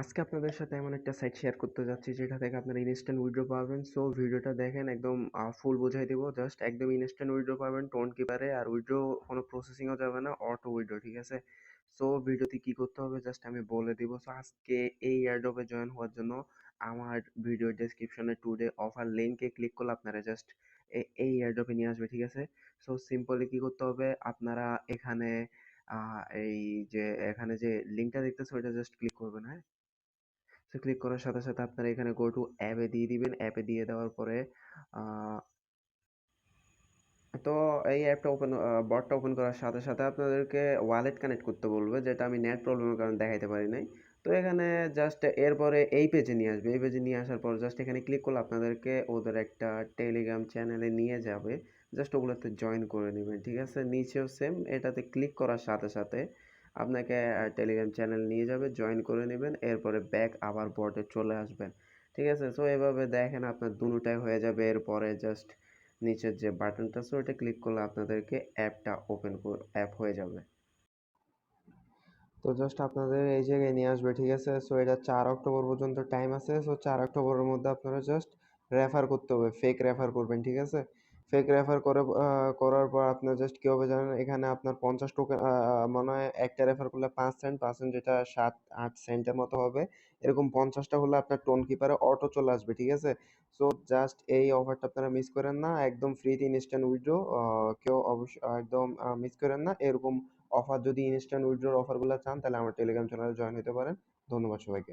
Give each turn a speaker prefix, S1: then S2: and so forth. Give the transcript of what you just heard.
S1: আজকে আপনাদের সাথে এমন একটা সাইট শেয়ার করতে যাচ্ছি, যেটা থেকে আপনারা ইনস্ট্যান্ট উইথড্র পাবেন। সো ভিডিওটা দেখেন, একদম ফুল বোঝাই দিব। জাস্ট একদম ইনস্ট্যান্ট উইথড্র পাবেন টোন কিপারে আর উইথড্র কোনো প্রসেসিংও যাবে না অটো উইথড্র ঠিক আছে? সো ভিডিওতে কি করতে হবে জাস্ট আমি বলে দিব। সো আজকে এই এয়ারড্রপে জয়েন হওয়ার জন্য আমার ভিডিও ডেসক্রিপশনে টুডে অফার লিঙ্কে ক্লিক করলে আপনারা জাস্ট এই এয়ারড্রপে নিয়ে আসবে, ঠিক আছে? সো সিম্পলি কি করতে হবে, আপনারা এখানে এই যে, এখানে যে লিঙ্কটা দেখতেছে, ওইটা জাস্ট ক্লিক করবেন হ্যাঁ? ক্লিক করার সাথে সাথে আপনারা এখানে গো টু অ্যাপে দিয়ে দিবেন। অ্যাপে দিয়ে দেওয়ার পরে তো এই অ্যাপটা ওপেন বটটা ওপেন করার সাথে সাথে আপনাদেরকে ওয়ালেট কানেক্ট করতে বলবে, যেটা আমি নেট প্রবলেমের কারণে দেখাইতে পারি নাই। তো এখানে জাস্ট এরপরে এই পেজে নিয়ে আসবে। এই পেজে নিয়ে আসার পর জাস্ট এখানে ক্লিক করলে আপনাদেরকে ওদের একটা টেলিগ্রাম চ্যানেলে নিয়ে যাবে। জাস্ট ওগুলোতে জয়েন করে নেবেন, ঠিক আছে? নিচেও সেম এটাতে ক্লিক করার সাথে সাথে আপনাকে টেলিগ্রাম চ্যানেল নিয়ে যাবে জয়েন করে নেবেন, এরপরে ব্যাক আবার বোর্ডে চলে আসবেন। ঠিক আছে? সো এভাবে দেখেন আপনার দুটাই হয়ে যাবে, এরপরে জাস্ট নিচের যে বাটনটা আছে, ওইটা ক্লিক করলে আপনাদেরকে অ্যাপটা ওপেন অ্যাপ হয়ে যাবে। তো জাস্ট আপনাদের এই জায়গায় নিয়ে আসবে, ঠিক আছে? সো এটা চার অক্টোবর পর্যন্ত টাইম আছে। সো চার অক্টোবরের মধ্যে আপনারা জাস্ট রেফার করতে হবে ফেক রেফার করবেন, ঠিক আছে? ফেক রেফার করে করার পর আপনার জাস্ট কী হবে জানেন? এখানে আপনার পঞ্চাশ টোকেন মনে হয় একটা রেফার করলে পাঁচ সেন্ট পাঁচ সেন্ট যেটা সাত, আট সেন্টের মতো হবে। এরকম পঞ্চাশটা হলে আপনার টোন কিপারে অটো চলে আসবে, ঠিক আছে? সো জাস্ট এই অফারটা আপনারা মিস করেন না। একদম ফ্রিতে ইনস্ট্যান্ট উইড্রো কেউ অবশ্যই একদম মিস করেন না। এরকম অফার যদি ইনস্ট্যান্ট উইড্রোর অফারগুলো চান, তাহলে আমার টেলিগ্রাম চ্যানেলে জয়েন হতে পারেন। ধন্যবাদ সবাইকে।